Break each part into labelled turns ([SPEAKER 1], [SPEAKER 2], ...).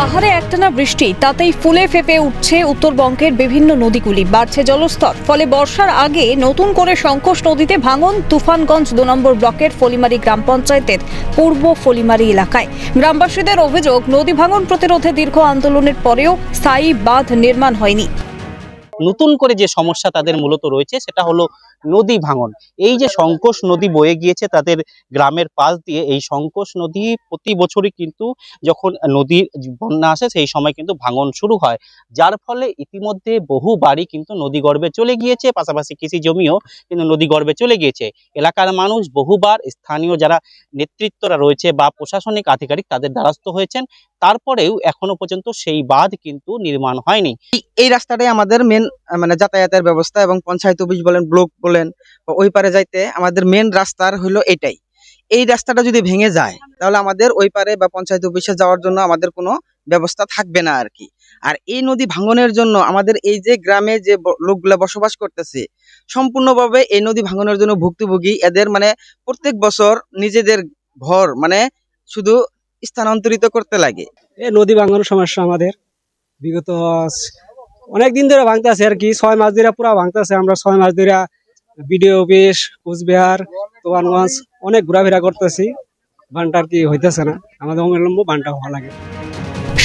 [SPEAKER 1] পাহাড়ে একটানা বৃষ্টি, তাতেই ফুলে ফেপে উঠছে উত্তরবঙ্গের বিভিন্ন নদীগুলি। বাড়ছে জলস্তর, ফলে বর্ষার আগে নতুন করে সংকোষ নদীতে ভাঙন তুফানগঞ্জ দু নম্বর ব্লকের ফলিমারি গ্রাম পঞ্চায়েতের পূর্ব ফলিমারি এলাকায়। গ্রামবাসীদের অভিযোগ, নদী ভাঙন প্রতিরোধে দীর্ঘ আন্দোলনের পরেও স্থায়ী বাঁধ নির্মাণ হয়নি।
[SPEAKER 2] নতুন করে যে সমস্যা তাদের মূলত রয়েছে সেটা হলো নদী ভাঙন। এই যে সংকোষ নদী বয়ে গিয়েছে তাদের গ্রামের পাশ দিয়ে, এই সংকোষ নদী প্রতি বছরই কিন্তু যখন নদীর বন্যা আসে সেই সময় কিন্তু ভাঙন শুরু হয়। যার ফলে ইতিমধ্যে বহু বাড়ি কিন্তু নদীগর্ভে চলে গিয়েছে, পাশাপাশি কৃষি জমিও কিন্তু নদীগর্ভে চলে গিয়েছে। এলাকার মানুষ বহুবার স্থানীয় যারা নেতৃত্বরা রয়েছে বা প্রশাসনিক আধিকারিক তাদের দ্বারস্থ হয়েছেন। তারপরেও এখনও পর্যন্ত সেই বাঁধ কিন্তু নির্মাণ হয়নি।
[SPEAKER 3] এই- রাস্তাটাই আমাদের মেন মানে যাতায়াতের ব্যবস্থা এবং পঞ্চায়েত অফিস বলেন, ব্লক বলেন ওই পারে যাইতে আমাদের মেন রাস্তার হলো এটাই। এই রাস্তাটা যদি ভেঙে যায়, তাহলে আমাদের ওই পারে বা পঞ্চায়েত অফিসে যাওয়ার জন্য আমাদের কোনো ব্যবস্থা থাকবে না আর কি। আর এই নদী ভাঙনের জন্য আমাদের এই যে গ্রামে যে লোকগুলা বসবাস করতেছে, সম্পূর্ণভাবে এই নদী ভাঙনের জন্য ভুক্তভোগী, এদের মানে প্রত্যেক বছর নিজেদের ঘর মানে শুধু স্থানান্তরিত করতে লাগে?
[SPEAKER 4] এ নদী ভাঙানোর সমস্যা আমাদের। বিগত অনেক দিন ধরে ভাঙতেছে আর কি। ছয় মাস ধরে পুরা ভাঙতেছে। আমরা ছয় মাস ধরে বিডিও অফিস, কোচবিহার, তোয়ানগঞ্জ অনেক ঘোরাফেরা করতেছি। বানটা আর কি হইতেছে না। আমাদের অবিলম্ব বানটা হওয়া লাগে।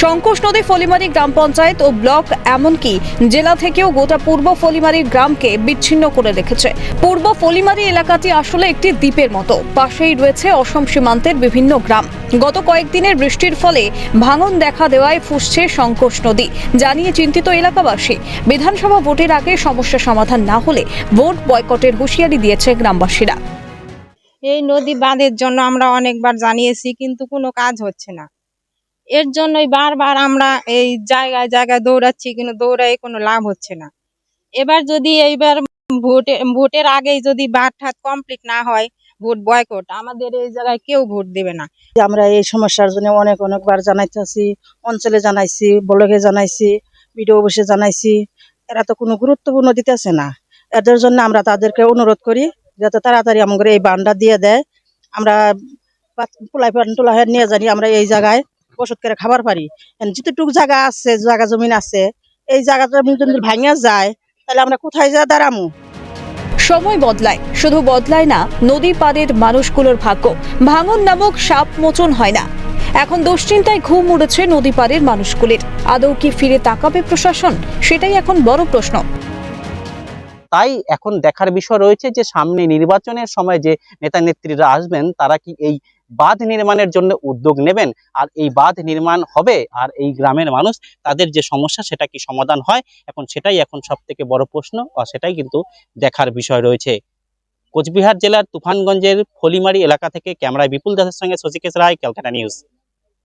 [SPEAKER 1] সংকোষ নদী ফলিমারি গ্রাম পঞ্চায়েত ও ব্লক এমনকি জেলা থেকেও গোটা পূর্ব ফলিমারির গ্রামকে বিচ্ছিন্ন করে রেখেছে। পূর্ব ফলিমারি এলাকাটি আসলে একটি দ্বীপের মতো। পাশেই রয়েছে অসম সীমান্তের বিভিন্ন গ্রাম। গত কয়েকদিনের বৃষ্টির ফলে ভাঙন দেখা দেওয়ায় ফুসছে সংকোষ নদী। জানিয়ে চিন্তিত এলাকাবাসী, বিধানসভা ভোটের আগে সমস্যা সমাধান না হলে ভোট বয়কটের হুঁশিয়ারি দিয়েছে গ্রামবাসীরা।
[SPEAKER 5] এই নদী বাঁধের জন্য আমরা অনেকবার জানিয়েছি, কিন্তু কোনো কাজ হচ্ছে না। এর জন্যই বারবার আমরা এই জায়গায় জায়গায় দৌড়াচ্ছি, কিন্তু দৌড়াই কোনো লাভ হচ্ছে না। এবার যদি এইবার ভোটে, ভোটের আগেই যদি বাদ ঠাত কমপ্লিট না হয়, ভোট বয়কট আমাদের এই জায়গায় কেউ ভোট দেবে না।
[SPEAKER 6] আমরা এই সমস্যার জন্য অনেক, অনেকবার জানাইতেছি, অঞ্চলে জানাইছি, ব্লগে জানাইছি বিডিও অফিসে জানাইছি, এরা তো কোনো গুরুত্বপূর্ণ দিতেছে না। এদের জন্য আমরা তাদেরকে অনুরোধ করি, যাতে তাড়াতাড়ি আমাদের এই বান্ডা দিয়ে দেয়। আমরা পোলাই পান টোলাই নিয়ে জানি আমরা এই জায়গায় ওষুধ করে খাবার পারি। যেটুকু জায়গা আছে, জায়গা জমিন আছে, এই জায়গাটা যদি ভাঙিয়া যায়, তাহলে আমরা কোথায় যা দাঁড়ামু?
[SPEAKER 1] সময় বদলায়, শুধু বদলায় না, নদী পাড়ের মানুষগুলোর ভাগ্য। ভাঙন নামক সাপ মোচন হয় না। এখন দুশ্চিন্তায় ঘুম উড়েছে নদী পাড়ের মানুষগুলির। আদৌ কি ফিরে তাকাবে প্রশাসন? সেটাই এখন বড় প্রশ্ন।
[SPEAKER 2] তাই এখন দেখার বিষয় রয়েছে যে সামনে নির্বাচনের সময় যে নেতা নেত্রীরা আসবেন, তারা কি এই বাঁধ নির্মাণের জন্য উদ্যোগ নেবেন? আর এই বাঁধ নির্মাণ হবে আর এই গ্রামের মানুষ তাদের যে সমস্যা, সেটা কি সমাধান হয়? এখন সেটাই এখন সব থেকে বড় প্রশ্ন, আর সেটাই কিন্তু দেখার বিষয় রয়েছে। কোচবিহার জেলার তুফানগঞ্জের ফলিমারি এলাকা থেকে ক্যামেরায় বিপুল দাসের সঙ্গে শশীকেশ রায়, ক্যালকাটা নিউজ।